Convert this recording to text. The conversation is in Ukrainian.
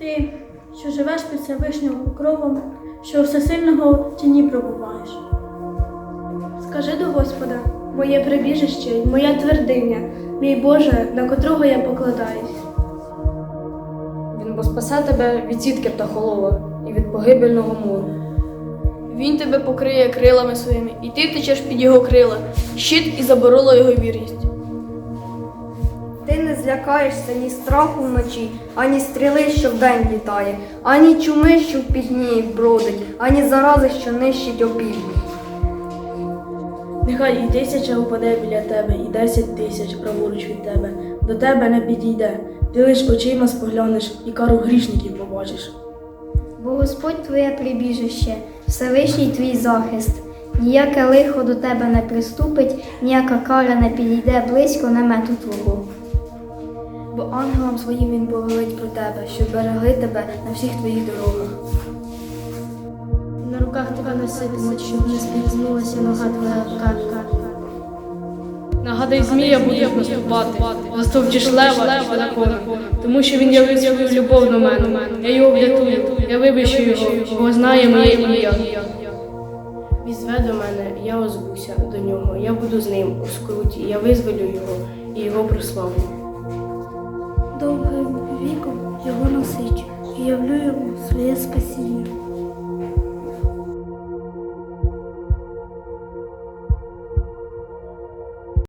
Ти, що живеш під Всевишнього покровом, що всесильного в тіні пробуваєш. Скажи до Господа, моє прибіжище й моя твердиня, мій Боже, на котрого я покладаюсь. Він бо спасе тебе від сітки птахолова і від погибельного муру. Він тебе покриє крилами своїми, і ти втечеш під його крила, щит і заборола його вірність. Злякаєшся ні страху вночі, ані стріли, що вдень літає, ані чуми, що в пітні бродить, ані зарази, що нищить опівдні. Нехай і тисяча упаде біля тебе, і десять тисяч праворуч від тебе. До тебе не підійде. Ти лиш очима споглянеш і кару грішників побачиш. Бо Господь твоє прибіжище, Всевишній твій захист. Ніяке лихо до тебе не приступить, ніяка кара не підійде близько намету твого. Бо ангелам своїм він повелить про тебе, щоб берегли тебе на всіх твоїх дорогах. На руках тебе носитимуть, щоб не спіткнулася нога твоя карка. Нагадай змія будеш наступати, застовчиш лева і дракона, тому що він явив свою любов до мене. Я його врятую, я вибачу його, бо знає моє ім'я. Візве до мене, я озвуся до нього, я буду з ним у скруті, я визволю його і його прославлю. Довгим віком його насичу і явлю йому своє спасіння.